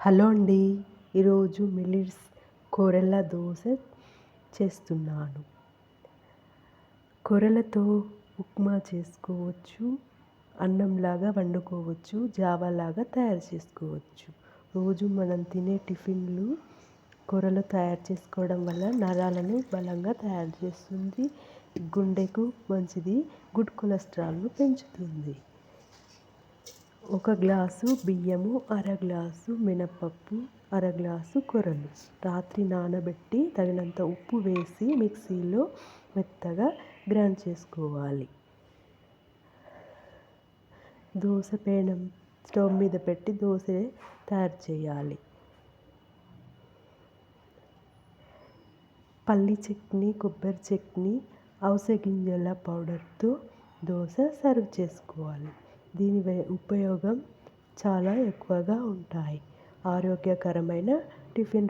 Hello అండి. ఈరోజు millets కూరల దోశ చేస్తున్నాను. కూరలతో ఉప్మా చేసుకోవచ్చు అన్నంలాగా వండుకోవచ్చు జావాలాగా తయారు చేసుకోవచ్చు. రోజు మనం తినే టిఫిన్లు కూరలు తయారు చేసుకోవడం వల్ల నరాలను బలంగా తయారు చేస్తుంది. గుండెకు మంచిది గుడ్ కొలెస్ట్రాల్ను పెంచుతుంది. ఒక గ్లాసు బియ్యము అర గ్లాసు మినపప్పు అర గ్లాసు కొర్రలు రాత్రి నానబెట్టి తగినంత ఉప్పు వేసి మిక్సీలో మెత్తగా గ్రైండ్ చేసుకోవాలి. దోశ పేనం స్టవ్ మీద పెట్టి దోశ తయారు చేయాలి. పల్లి చట్నీ కొబ్బరి చట్నీ అవిసె గింజల పౌడర్తో దోశ సర్వ్ చేసుకోవాలి. దీని ఉపయోగం చాలా ఎక్కువగా ఉంటాయి. ఆరోగ్యకరమైన టిఫిన్